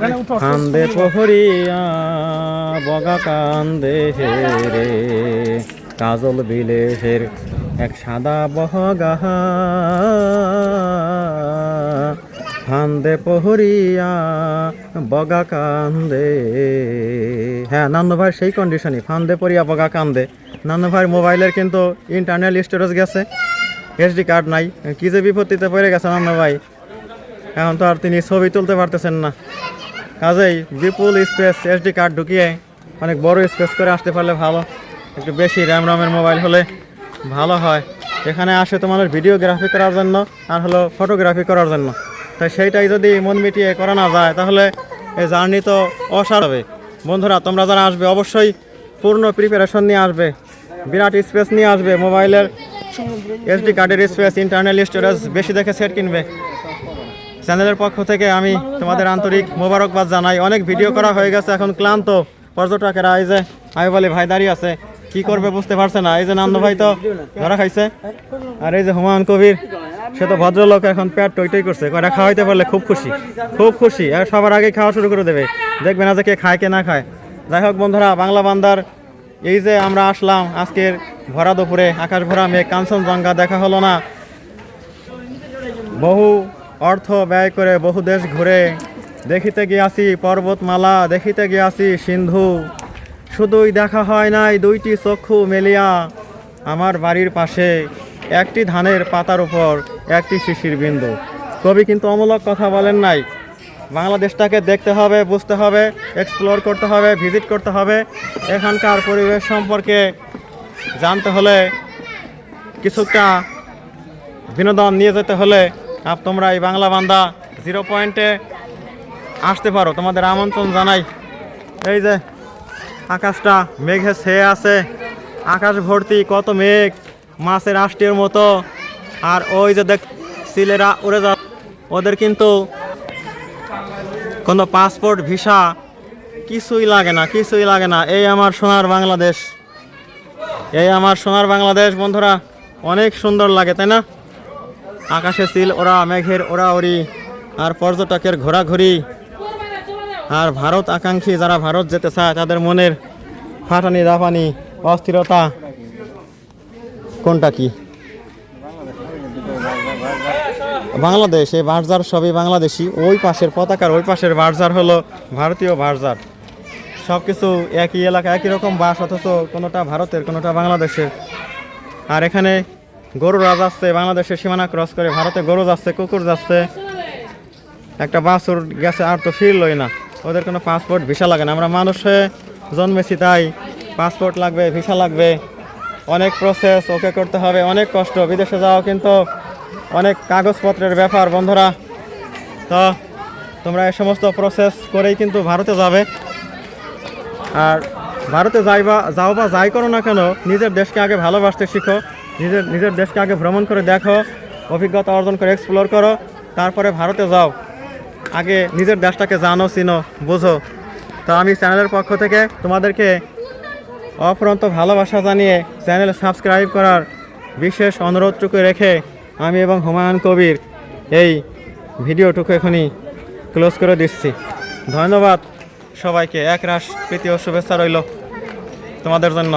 কান্দে প্রহরিয়া বগা কান্দে রে কাজল বিলেহের এক সাদা বহগা। ফান্দে প্রহরিয়া বগা কান্দে। হ্যাঁ নান্নু ভাই সেই কন্ডিশনই ফান্দে পড়িয়া বগা কান্দে। নান্নু ভাই মোবাইলের কিন্তু ইন্টারনাল স্টোরেজ গেছে। এসডি কার্ড নাই। কি যে বিপত্তিতে পড়ে গেছে নান্নু ভাই। এখন তো আর তিনি ছবি তুলতে পারতেছেন না। কাজেই বিপুল স্পেস এসডি কার্ড ঢুকিয়ে অনেক বড় স্পেস করে আসতে পারলে ভালো। একটু বেশি র্যাম রমের মোবাইল হলে ভালো হয়। এখানে আসে তোমাদের ভিডিওগ্রাফি করার জন্য আর হলো ফটোগ্রাফি করার জন্য। তাই সেইটাই যদি মন মিটিয়ে করা না যায়, তাহলে এই জার্নি তো অসার হবে। বন্ধুরা, তোমরা যারা আসবে, অবশ্যই পূর্ণ প্রিপারেশন নিয়ে আসবে। বিরাট স্পেস নিয়ে আসবে। মোবাইলের এসডি কার্ডের স্পেস ইন্টারনাল স্টোরেজ বেশি দেখে সেট কিনবে। চ্যানেলের পক্ষ থেকে আমি তোমাদের আন্তরিক মোবারকবাদ জানাই। অনেক ভিডিও করা হয়ে গেছে, এখন ক্লান্ত পর্যটকেরা, এই যে আমি বলি, ভাই দাঁড়িয়ে আছে। কি করবে বুঝতে পারছে না। এই যে নান্দ ভাই তো ধরা খাইছে। আর এই যে হুমায়ুন কবির, সে তো ভদ্রলোক এখন পেট টইটই করছে। কয়টা খাওয়াইতে পারলে খুব খুশি খুব খুশি। আর সবার আগে খাওয়া শুরু করে দেবে। দেখবে না যে কে খায়, কে না খায়। যাই হোক বন্ধুরা, বাংলা বান্দার এই যে আমরা আসলাম আজকের ভরা দুপুরে আকাশ ভরা মেঘ, কাঞ্চনজঙ্ঘা, দেখা হলো না। বহু অর্থ ব্যয় করে বহু দেশ ঘুরে। দেখিতে গিয়াছি পর্বতমালা, দেখিতে গিয়াছি সিন্ধু। শুধুই দেখা হয় নাই দুইটি চক্ষু মেলিয়া আমার বাড়ির পাশে, একটি ধানের পাতার উপর, একটি শিশির বিন্দু। কবি কিন্তু অমূলক কথা বলেন নাই। বাংলাদেশটাকে দেখতে হবে, বুঝতে হবে এক্সপ্লোর করতে হবে ভিজিট করতে হবে। এখানকার পরিবেশ সম্পর্কে জানতে হলে কিছুটা বিনোদন নিয়ে যেতে হলে আপ তোমরা এই বাংলা বান্দা জিরো পয়েন্টে আসতে পারো। তোমাদের আমন্ত্রণ জানাই। এই যে আকাশটা, মেঘে ছেয়ে আছে। আকাশ ভর্তি, কত মেঘ। মাছের আষ্টের মতো। আর ওই যে দেখ, সিলেরা উড়ে যা ওদের কিন্তু কোনো পাসপোর্ট ভিসা কিছুই লাগে না, কিছুই লাগে না। এই আমার সোনার বাংলাদেশ। এই আমার সোনার বাংলাদেশ, বন্ধুরা। অনেক সুন্দর লাগে, তাই না? আকাশে সিল, ওরা মেঘের ওরা ওরি আর পর্যটকের ঘোরাঘুরি। আর ভারত আকাঙ্ক্ষী, যারা ভারত যেতে চায়, তাদের মনের ফাটানি দাফানি, অস্থিরতা, কোনটা কি? বাংলাদেশ, এই বার্জার সবই বাংলাদেশি। ওই পাশের পতাকার, ওই পাশের বার্জার হলো ভারতীয় বার্জার। সব কিছু একই এলাকা, একই রকম বাস, অথচ কোনোটা ভারতের, কোনোটা বাংলাদেশের। আর এখানে গরুরা আসছে বাংলাদেশের সীমানা ক্রস করে, ভারতে গরু যাচ্ছে, কুকুর যাচ্ছে। একটা বাছুর গেছে, আর তো ফিরলই না। ওদের কোনো পাসপোর্ট ভিসা লাগে না। আমরা মানুষ জন্মেছি তাই পাসপোর্ট লাগবে ভিসা লাগবে। অনেক প্রসেস ওকে করতে হবে, অনেক কষ্ট। বিদেশে যাওয়া কিন্তু অনেক কাগজপত্রের ব্যাপার, বন্ধুরা। তো তোমরা এই সমস্ত প্রসেস করেই কিন্তু ভারতে যাবে। আর ভারতে যাইবা, যাও বা যাই করো না কেন, নিজের দেশকে আগে ভালোবাসতে শিখো। নিজের নিজের দেশকে আগে ভ্রমণ করে দেখো, অভিজ্ঞতা অর্জন করে এক্সপ্লোর করো, তারপরে ভারতে যাও। আগে নিজের দেশটাকে জানো, চিনো, বোঝো। তো আমি চ্যানেলের পক্ষ থেকে তোমাদেরকে অফুরন্ত ভালোবাসা জানিয়ে চ্যানেল সাবস্ক্রাইব করার বিশেষ অনুরোধটুকু রেখে আমি এবং হুমায়ুন কবির এই ভিডিওটুকু এখনই ক্লোজ করে দিচ্ছি। ধন্যবাদ সবাইকে। এক রাস প্রীতি ও শুভেচ্ছা রইল তোমাদের জন্য।